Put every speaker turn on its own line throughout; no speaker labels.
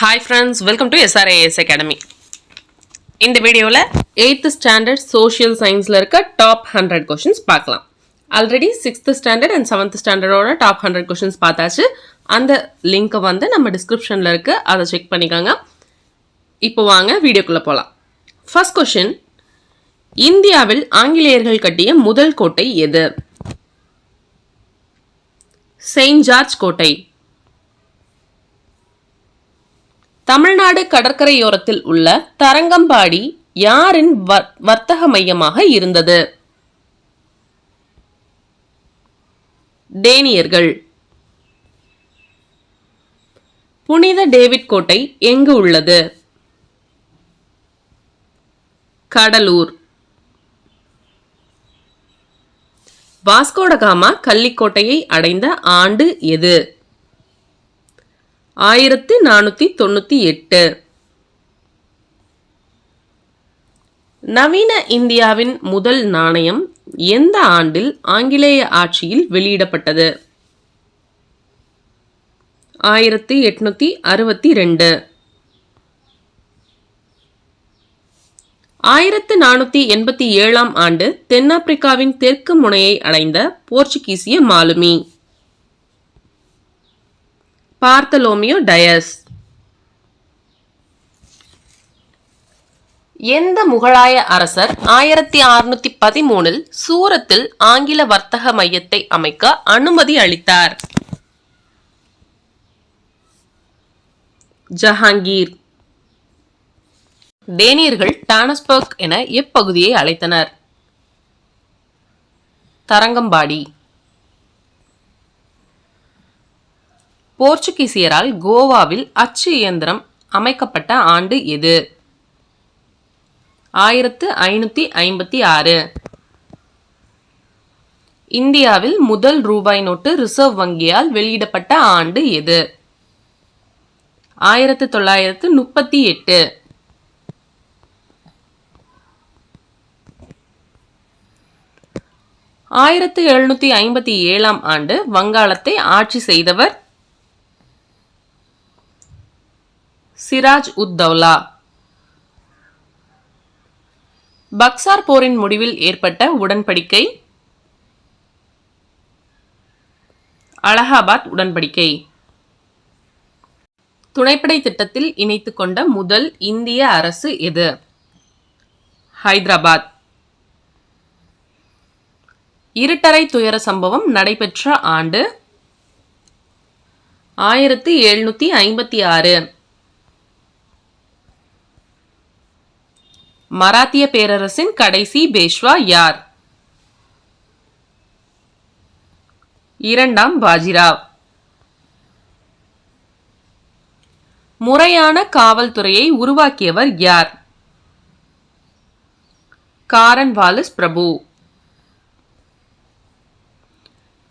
Hi friends welcome to SRAS academy இந்த வீடியோவில் eighth standard social சயின்ஸில் இருக்க டாப் ஹண்ட்ரட் கொஷின்ஸ் பார்க்கலாம். Already sixth standard and seventh ஸ்டாண்டர்டோட top hundred questions பார்த்தாச்சு. அந்த லிங்க்கை வந்து நம்ம டிஸ்கிரிப்ஷனில் இருக்குது அதை செக் பண்ணிக்கோங்க. இப்போ வாங்க வீடியோக்குள்ளே போகலாம் ஃபர்ஸ்ட் கொஷின் இந்தியாவில் ஆங்கிலேயர்கள் கட்டிய முதல் கோட்டை எது? செயின்ட் ஜார்ஜ் கோட்டை. தமிழ்நாடு கடற்கரையோரத்தில் உள்ள தரங்கம்பாடி யாரின் வர்- வர்த்தக மையமாக இருந்தது? டேனியர்கள். புனித டேவிட் கோட்டை எங்கு உள்ளது? கடலூர். வாஸ்கோடகாமா கள்ளிக்கோட்டையை அடைந்த ஆண்டு எது? ஆயிரத்தி நானூற்றி தொண்ணூற்றி எட்டு. நவீன இந்தியாவின் முதல் நாணயம் எந்த ஆண்டில் ஆங்கிலேய ஆட்சியில் வெளியிடப்பட்டது? ஆயிரத்தி எட்நூத்தி அறுபத்தி ரெண்டு. ஆயிரத்து நானூற்றி எண்பத்தி ஏழாம் ஆண்டு தென்னாப்பிரிக்காவின் தெற்கு முனையை அடைந்த போர்ச்சுகீசிய மாலுமி. Bartholomew Dias. எந்த முகலாய அரசர் ஆயிரத்தி அறுநூத்தி பதிமூணில் சூரத்தில் ஆங்கில வர்த்தக மையத்தை அமைக்க அனுமதி அளித்தார்? ஜஹாங்கீர். டேனியர்கள் டானஸ்பர்க் என எப்பகுதியை அழைத்தனர். தரங்கம்பாடி. போர்ச்சுகீசியரால் கோவாவில் அச்சு இயந்திரம் அமைக்கப்பட்ட ஆண்டு எது? ஆயிரத்து ஐநூத்தி ஐம்பத்தி ஆறு. இந்தியாவில் முதல் ரூபாய் நோட்டு ரிசர்வ் வங்கியால் வெளியிடப்பட்ட ஆண்டு எது? ஆயிரத்து தொள்ளாயிரத்து முப்பத்தி எட்டு. ஆயிரத்து எழுநூத்தி ஐம்பத்தி ஏழாம் ஆண்டு வங்காளத்தை ஆட்சி செய்தவர் சிராஜ் உத்தவ்லா பக்சார் போரின் முடிவில் ஏற்பட்ட உடன்படிக்கை. அலகாபாத் உடன்படிக்கை. துணைப்படை திட்டத்தில் இணைத்து கொண்ட முதல் இந்திய அரசு எது? ஹைதராபாத். இருட்டரை துயர சம்பவம் நடைபெற்ற ஆண்டு ஆயிரத்தி எழுநூத்தி ஐம்பத்தி ஆறு. மராத்திய பேரரசின் கடைசி பேஷ்வா யார்? இரண்டாம் பாஜிராவ். முறையான காவல்துறையை உருவாக்கியவர் யார்? காரன் வாலிஸ் பிரபு.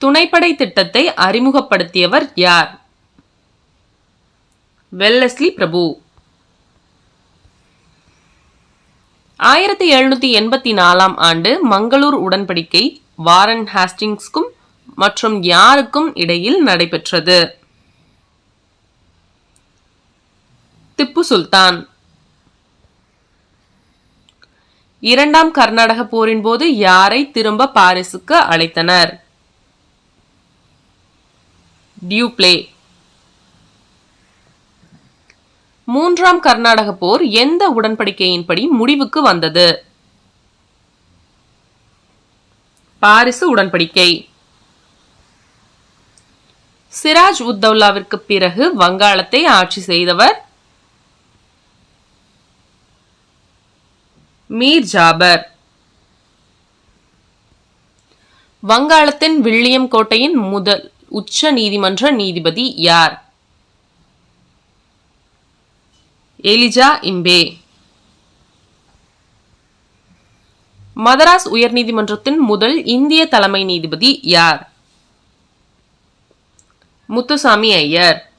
துணைப்படை திட்டத்தை அறிமுகப்படுத்தியவர் யார்? வெல்லஸ்லி பிரபு. ஆயிரத்தி எழுநூத்தி எண்பத்தி நாலாம் ஆண்டு மங்களூர் உடன்படிக்கை வாரன் ஹாஸ்டிங்ஸ்க்கும் மற்றும் யாருக்கும் இடையில் நடைபெற்றது. திப்பு சுல்தான். இரண்டாம் கர்நாடக போரின் போது யாரை திரும்ப பாரிஸுக்கு அழைத்தனர்? டியூப்ளே. மூன்றாம் கர்நாடக போர் எந்த உடன்படிக்கையின்படி முடிவுக்கு வந்தது? பாரிசு உடன்படிக்கை. சிராஜ் உத்தவ்லாவிற்கு பிறகு வங்காளத்தை ஆட்சி செய்தவர் மீர் ஜாபர். வங்காளத்தின் வில்லியம் கோட்டையின் முதல் உச்ச நீதிமன்ற நீதிபதி யார்? எலிஜா இம்பே. மதராஸ் உயர்நீதிமன்றத்தின் முதல் இந்திய தலைமை நீதிபதி யார்? முத்துசாமி ஐயர்.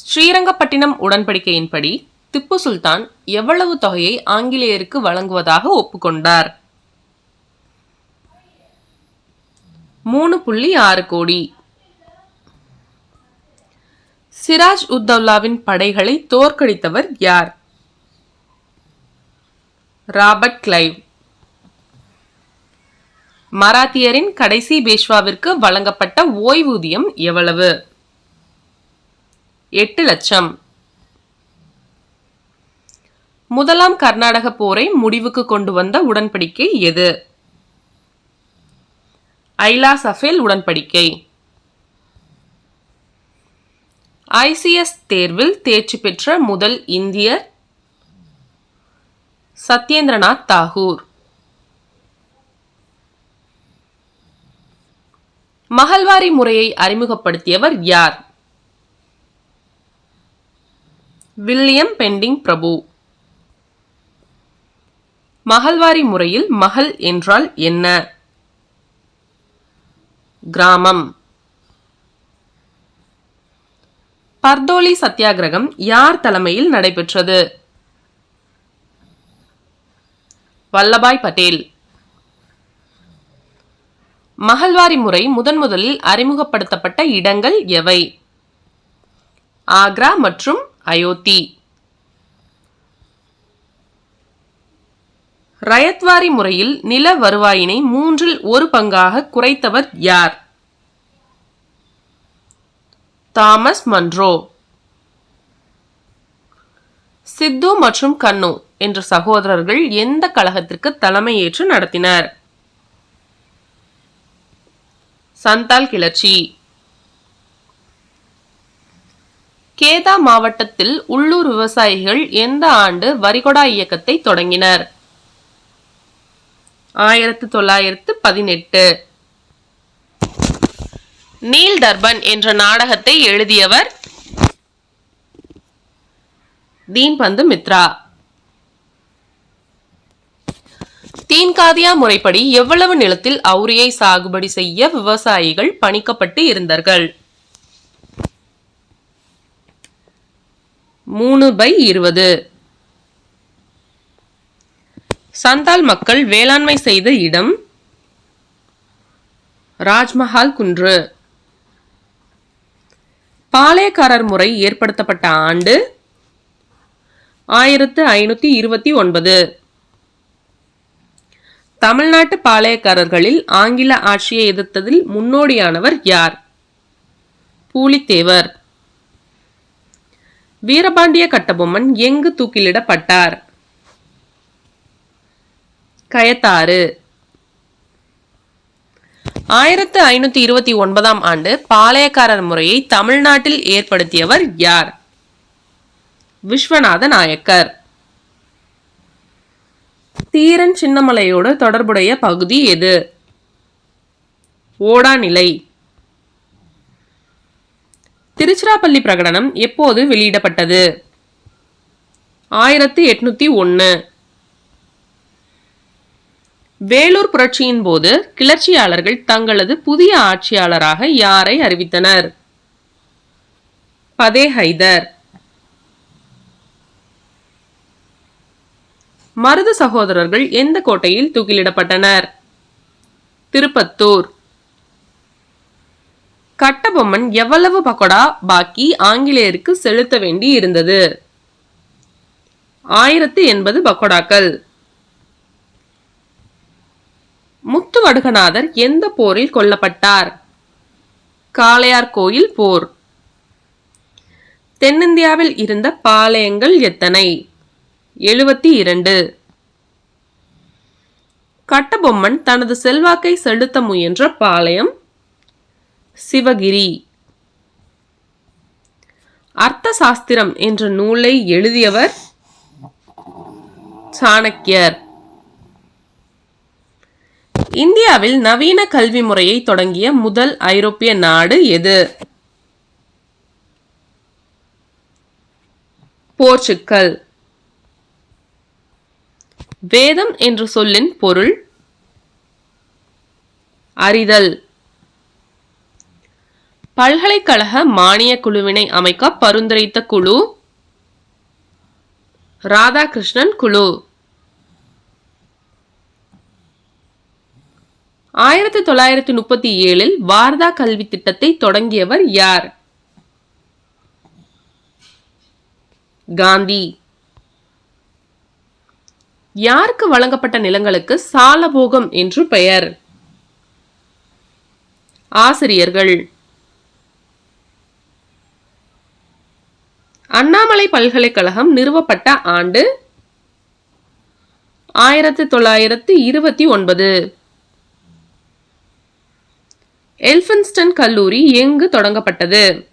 ஸ்ரீரங்கப்பட்டினம் உடன்படிக்கையின்படி திப்பு சுல்தான் எவ்வளவு தொகையை ஆங்கிலேயருக்கு வழங்குவதாக ஒப்புக்கொண்டார்? மூணு புள்ளி ஆறு கோடி. சிராஜ் உத்தவ்லாவின் படைகளை தோற்கடித்தவர் யார்? Robert Clive. மராத்தியரின் கடைசி பேஷ்வாவிற்கு வழங்கப்பட்ட ஓய்வூதியம் எவ்வளவு? எட்டு லட்சம். முதலாம் கர்நாடக போரை முடிவுக்கு கொண்டு வந்த உடன்படிக்கை எது? ஐலா சஃபேல் உடன்படிக்கை. ஐசிஎஸ் தேர்வில் தேர்ச்சி பெற்ற முதல் இந்தியர் சத்யேந்திரநாத் தாகூர். மகள்வாரி முறையை அறிமுகப்படுத்தியவர் யார்? வில்லியம் பெண்டிங் பிரபு. மகள்வாரி முறையில் மகள் என்றால் என்ன? கிராமம். பர்தோலி சத்தியாகிரகம் யார் தலைமையில் நடைபெற்றது? வல்லபாய் பட்டேல். மகள்வாரி முறை முதன் முதலில் அறிமுகப்படுத்தப்பட்ட இடங்கள் எவை? ஆக்ரா மற்றும் அயோத்தி. ரயத்வாரி முறையில் நில வருவாயினை மூன்றில் ஒரு பங்காக குறைத்தவர் யார்? Thomas Munro? சித்து மற்றும் கண்ணு என்ற சகோதரர்கள் எந்த கழகத்திற்கு தலைமையேற்று நடத்தினர்? சந்தால் கிளர்ச்சி. கேதா மாவட்டத்தில் உள்ளூர் விவசாயிகள் எந்த ஆண்டு வரிகொடா இயக்கத்தை தொடங்கினர்? ஆயிரத்து தொள்ளாயிரத்து பதினெட்டு. நீல் தர்பன் என்ற நாடகத்தை எழுதியவர் தீன்பந்து மித்ரா. தீன்காதியா முறைப்படி எவ்வளவு நிலத்தில் அவுரியை சாகுபடி செய்ய விவசாயிகள் பணிக்கப்பட்டு இருந்தார்கள்? மூணு பை இருபது. சந்தால் மக்கள் வேளாண்மை செய்த இடம் ராஜ்மஹால் குன்று. பாளையக்காரர் முறை ஏற்படுத்தப்பட்ட ஆண்டு ஆயிரத்து ஐநூத்தி இருபத்தி ஒன்பது. தமிழ்நாட்டு பாளையக்காரர்களில் ஆங்கில ஆட்சியை எதிர்த்ததில் முன்னோடியானவர் யார்? பூலித்தேவர். வீரபாண்டிய கட்டபொம்மன் எங்கு தூக்கிலிடப்பட்டார்? கயத்தாறு. ஆயிரத்து ஐநூத்தி இருபத்தி ஒன்பதாம் ஆண்டு பாளையக்காரர் முறையை தமிழ்நாட்டில் ஏற்படுத்தியவர் யார்? விஸ்வநாத நாயக்கர். தீரன் சின்னமலையோடு தொடர்புடைய பகுதி எது? ஓடாநிலை. திருச்சிராப்பள்ளி பிரகடனம் எப்போது வெளியிடப்பட்டது? ஆயிரத்தி எட்நூத்தி ஒன்று வேலூர் புரட்சியின் போது கிளர்ச்சியாளர்கள் தங்களது புதிய ஆட்சியாளராக யாரை அறிவித்தனர்? பதே ஹைதர். மருது சகோதரர்கள் எந்த கோட்டையில் தூக்கிலிடப்பட்டனர்? திருப்பத்தூர். கட்டபொம்மன் எவ்வளவு பக்கோடா பாக்கி ஆங்கிலேயருக்கு செலுத்த வேண்டி இருந்தது ஆயிரத்து எண்பது பக்கோடாக்கள். முத்துவடுகநாதர் எந்த போரில் கொல்லப்பட்டார்? காளையார் கோயில் போர். தென்னிந்தியாவில் இருந்த பாளையங்கள் எத்தனை? எழுபத்தி இரண்டு. கட்டபொம்மன் தனது செல்வாக்கை செலுத்த முயன்ற பாளையம் சிவகிரி. அர்த்த சாஸ்திரம் என்ற நூலை எழுதியவர் சாணக்கியர். இந்தியாவில் நவீன கல்வி முறையை தொடங்கிய முதல் ஐரோப்பிய நாடு எது? போர்ச்சுக்கல். வேதம் என்ற சொல்லின் பொருள் அறிதல். பல்கலைக்கழக மானிய குழுவினை அமைக்க பரிந்துரைத்த குழு. ராதாகிருஷ்ணன் குழு. ஆயிரத்தி தொள்ளாயிரத்தி முப்பத்தி ஏழில் வார்தா கல்வி திட்டத்தை தொடங்கியவர் யார்? காந்தி. யாருக்கு வழங்கப்பட்ட நிலங்களுக்கு சாலபோகம் என்று பெயர்? ஆசிரியர்கள். அண்ணாமலை பல்கலைக்கழகம் நிறுவப்பட்ட ஆண்டு ஆயிரத்தி தொள்ளாயிரத்தி இருபத்தி ஒன்பது. எல்பின்ஸ்டன் கல்லூரி எங்கு தொடங்கப்பட்டது?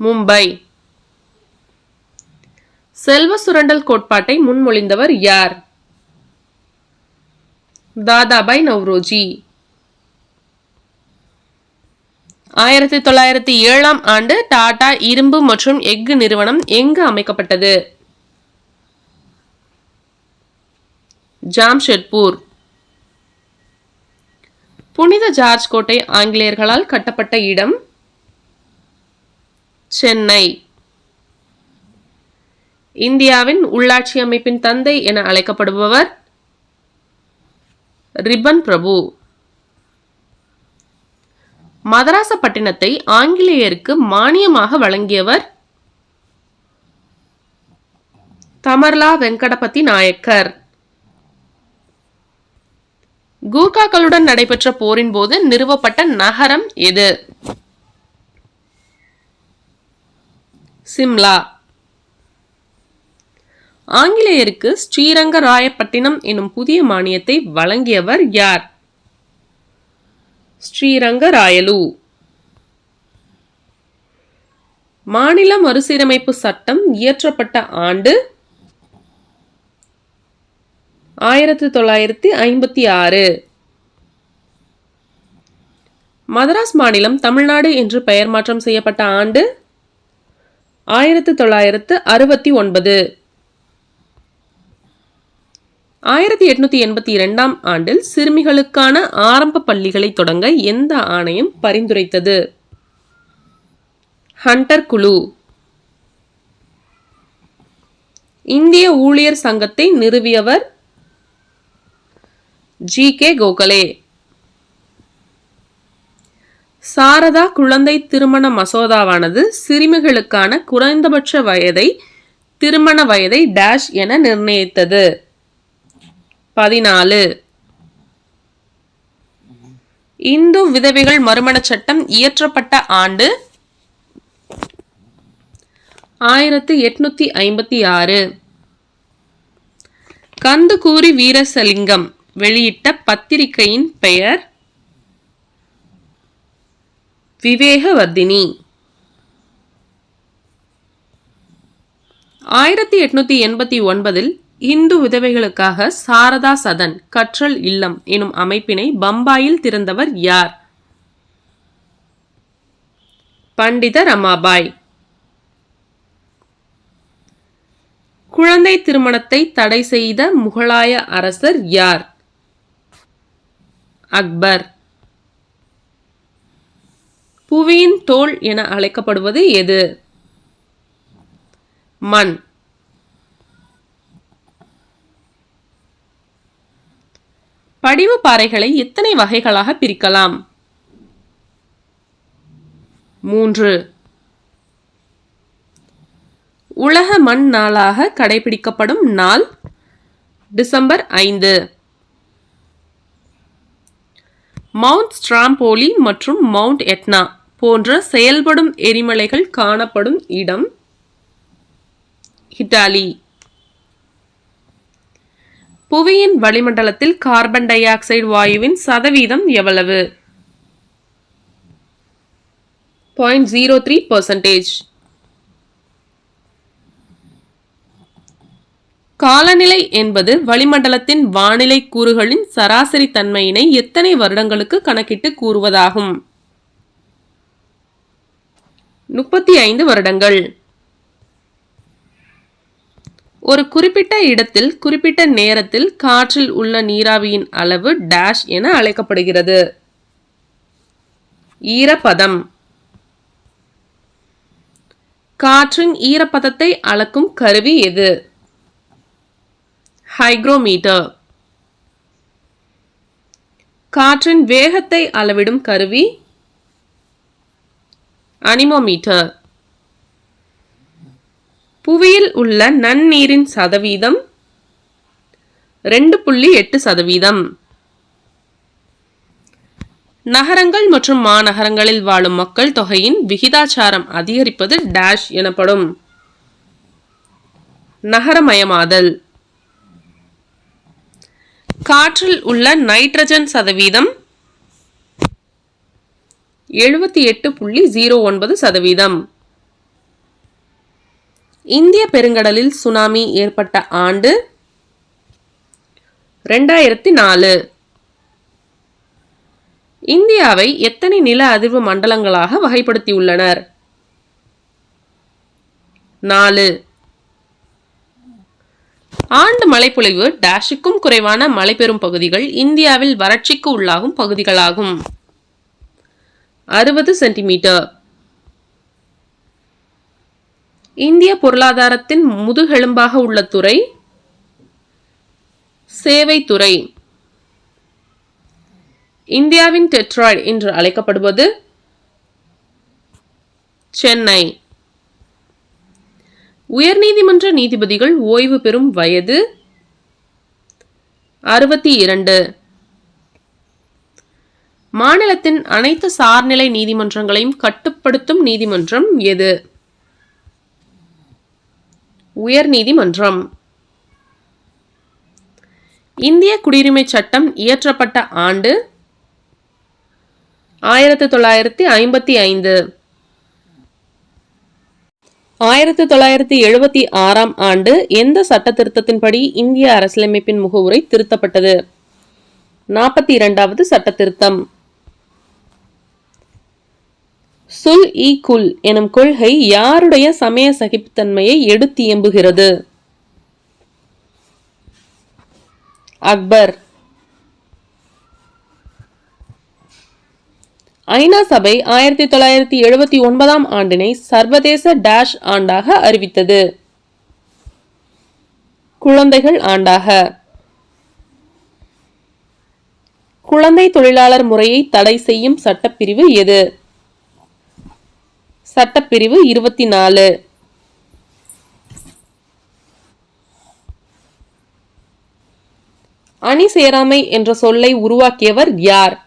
மும்பை. செல்வ சுரண்டல் கோட்பாட்டை முன்மொழிந்தவர் யார்? தாதாபாய் நவ்ரோஜி. ஆயிரத்தி தொள்ளாயிரத்தி ஏழாம் ஆண்டு டாடா இரும்பு மற்றும் எஃகு நிறுவனம் எங்கு அமைக்கப்பட்டது? ஜாம்ஷெட்பூர். புனித ஜார்ஜ் கோட்டை ஆங்கிலேயர்களால் கட்டப்பட்ட இடம் சென்னை. இந்தியாவின் உள்ளாட்சி அமைப்பின் தந்தை என அழைக்கப்படுபவர் ரிப்பன் பிரபு. மதராசப்பட்டினத்தை ஆங்கிலேயருக்கு மானியமாக வழங்கியவர் தமர்லா வெங்கடபதி நாயக்கர். கூர்காக்களுடன் நடைபெற்ற போரின் போது நிறுவப்பட்ட நகரம் எது? சிம்லா. ஆங்கிலேயருக்கு ஸ்ரீரங்கராயப்பட்டினம் எனும் புதிய மானியத்தை வழங்கியவர் யார்? ஸ்ரீரங்கராயலு. மாநில மறுசீரமைப்பு சட்டம் இயற்றப்பட்ட ஆண்டு ஆயிரத்தி தொள்ளாயிரத்தி ஐம்பத்தி ஆறு. மதராஸ் மாநிலம் தமிழ்நாடு என்று பெயர் மாற்றம் செய்யப்பட்ட ஆண்டு ஆயிரத்தி தொள்ளாயிரத்து அறுபத்தி ஒன்பது. ஆயிரத்தி எட்நூத்தி எண்பத்தி இரண்டாம் ஆண்டில் சிறுமிகளுக்கான ஆரம்ப பள்ளிகளை தொடங்க எந்த ஆணையம் பரிந்துரைத்தது. ஹண்டர் குழு. இந்திய ஊழியர் சங்கத்தை நிறுவியவர் ஜி கே கோகலே. சாரதா குழந்தை திருமண மசோதாவானது சிறுமிகளுக்கான குறைந்தபட்ச வயதை திருமண வயதை டேஷ் என நிர்ணயித்தது. பதினாலு. இந்து விதவைகள் மறுமணச் சட்டம் இயற்றப்பட்ட ஆண்டு ஆயிரத்து எட்நூத்தி ஐம்பத்தி ஆறு. கந்துக்கூரி வீரசலிங்கம். வெளியிட்ட பத்திரிகையின் பெயர் விவேகவர்தினி. ஆயிரத்தி எட்நூத்தி எண்பத்தி ஒன்பதில் இந்து விதவைகளுக்காக சாரதா சதன் கற்றல் இல்லம் எனும் அமைப்பினை பம்பாயில் திறந்தவர் யார்? பண்டித ரமாபாய். குழந்தை திருமணத்தை தடை செய்த முகலாய அரசர் யார்? அக்பர். புவியின் தோல் என அழைக்கப்படுவது எது? மண். படிவு பாறைகளை எத்தனை வகைகளாக பிரிக்கலாம்? மூன்று. உலக மண் நாளாக கடைபிடிக்கப்படும் நாள் டிசம்பர் ஐந்து. மவுண்ட் ஸ்ட்ராம்போலி மற்றும் மவுண்ட் எட்னா போன்ற செயல்படும் எரிமலைகள் காணப்படும் இடம் இத்தாலி. புவியின் வளிமண்டலத்தில் கார்பன் டை ஆக்சைடு வாயுவின் சதவீதம் எவ்வளவு? பாயிண்ட் ஜீரோ த்ரீ பர்சன்டேஜ் காலநிலை என்பது வளிமண்டலத்தின் வானிலை கூறுகளின் சராசரி தன்மையினை எத்தனை வருடங்களுக்கு கணக்கிட்டு கூறுவதாகும். முப்பத்தி ஐந்து வருடங்கள். ஒரு குறிப்பிட்ட இடத்தில் குறிப்பிட்ட நேரத்தில் காற்றில் உள்ள நீராவியின் அளவு டேஷ் என அழைக்கப்படுகிறது. ஈரப்பதம். காற்றின் ஈரப்பதத்தை அளக்கும் கருவி எது? ஹைக்ரோமீட்டர். காற்றின் வேகத்தை அளவிடும் கருவி. அனிமோமீட்டர். புவியில் உள்ள நன்னீரின் சதவீதம் ரெண்டு புள்ளி எட்டு சதவீதம். நகரங்கள் மற்றும் மாநகரங்களில் வாழும் மக்கள் தொகையின் விகிதாச்சாரம் அதிகரிப்பது டேஷ் எனப்படும். நகரமயமாதல். காற்றில் உள்ள நைட்ரஜன் சதவீதம் எழுபத்தி எட்டு புள்ளி ஜீரோ ஒன்பது சதவீதம். இந்திய பெருங்கடலில் சுனாமி ஏற்பட்ட ஆண்டு ரெண்டாயிரத்தி நாலு. இந்தியாவை எத்தனை நில அதிர்வு மண்டலங்களாக வகைப்படுத்தியுள்ளனர்? நாலு. ஆண்டு மழைப்பொழிவு டேஷுக்கும் குறைவான மழை பெறும் பகுதிகள் இந்தியாவில் வறட்சிக்கு உள்ளாகும் பகுதிகளாகும். அறுபது சென்டிமீட்டர். இந்திய பொருளாதாரத்தின் முதுகெலும்பாக உள்ள துறை சேவைத்துறை. இந்தியாவின் டெட்ராய்டு என்று அழைக்கப்படுவது சென்னை. உயர்நீதிமன்ற நீதிபதிகள் ஓய்வு பெறும் வயது அறுபத்தி இரண்டு. மாநிலத்தின் அனைத்து சார்நிலை நீதிமன்றங்களையும் கட்டுப்படுத்தும் நீதிமன்றம் எது? உயர் நீதிமன்றம் இந்திய குடியுரிமை சட்டம் இயற்றப்பட்ட ஆண்டு ஆயிரத்தி தொள்ளாயிரத்தி ஐம்பத்தி ஐந்து. ஆயிரத்தி தொள்ளாயிரத்தி எழுபத்தி ஆறாம் ஆண்டு எந்த சட்ட திருத்தத்தின்படி இந்திய அரசியலமைப்பின் முகவுரை திருத்தப்பட்டது? நாற்பத்தி இரண்டாவது சட்ட திருத்தம் சுல் இ குல் எனும் கொள்கை யாருடைய சமய சகிப்புத்தன்மையை எடுத்தியம்புகிறது அக்பர். ஐநா சபை ஆயிரத்தி தொள்ளாயிரத்தி எழுபத்தி ஒன்பதாம் ஆண்டினை சர்வதேச டேஷ் ஆண்டாக அறிவித்தது. குழந்தைகள் ஆண்டாக. குழந்தை தொழிலாளர் முறையை தடை செய்யும் சட்டப்பிரிவு எது? சட்டப்பிரிவு இருபத்தி நாலு அணி சேராமை என்ற சொல்லை உருவாக்கியவர் யார்?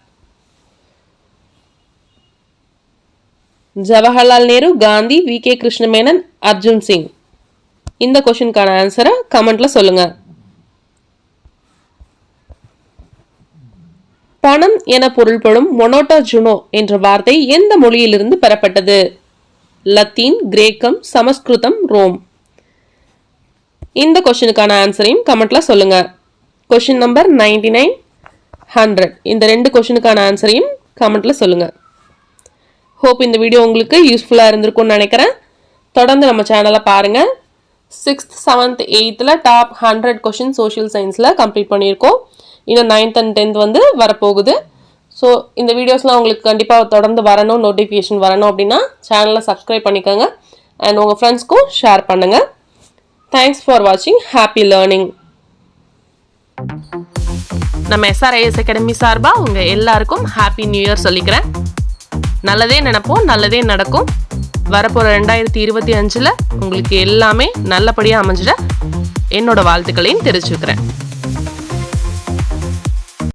ஜவஹர்லால் நேரு காந்தி வி. கே. கிருஷ்ணமேனன் அர்ஜுன் சிங். இந்த கொஷினுக்கான ஆன்சரை கமெண்ட்டில் சொல்லுங்கள் பணம் என பொருள்படும் மொனோட்டா ஜுனோ என்ற வார்த்தை எந்த மொழியிலிருந்து பெறப்பட்டது? லத்தீன் கிரேக்கம் சமஸ்கிருதம் ரோம். இந்த கொஷினுக்கான ஆன்சரையும் கமெண்ட்டில் சொல்லுங்கள் question number ninety nine hundred இந்த ரெண்டு கொஷினுக்கான ஆன்சரையும் கமெண்ட்டில் சொல்லுங்கள் ஹோப் இந்த வீடியோ உங்களுக்கு யூஸ்ஃபுல்லாக இருந்திருக்கும்னு நினைக்கிறேன். தொடர்ந்து நம்ம சேனலை பாருங்கள் சிக்ஸ்த் செவன்த் எயித்தில் டாப் ஹண்ட்ரட் கொஷின் சோஷியல் சயின்ஸில் கம்ப்ளீட் பண்ணியிருக்கோம். இன்னும் நைன்த் அண்ட் டென்த் வந்து வரப்போகுது. ஸோ இந்த வீடியோஸ்லாம் உங்களுக்கு கண்டிப்பாக தொடர்ந்து வரணும் நோட்டிஃபிகேஷன் வரணும் அப்படின்னா சேனலை சப்ஸ்கிரைப் பண்ணிக்கோங்க. அண்ட் உங்கள் ஃப்ரெண்ட்ஸ்க்கும் ஷேர் பண்ணுங்கள் தேங்க்ஸ் ஃபார் வாட்சிங் ஹாப்பி லேர்னிங் நம்ம எஸ்ஆர்ஐஎஸ் அகாடமி சார்பாக உங்கள் எல்லாருக்கும் ஹாப்பி நியூ இயர் சொல்லிக்கிறேன். நல்லதே நினைப்போம் நல்லதே நடக்கும். வரப்போகிற ரெண்டாயிரத்தி இருபத்தி அஞ்சில் உங்களுக்கு எல்லாமே நல்லபடியாக அமைஞ்சிட என்னோட வாழ்த்துக்களையும் தெரிவிச்சுக்கிறேன்.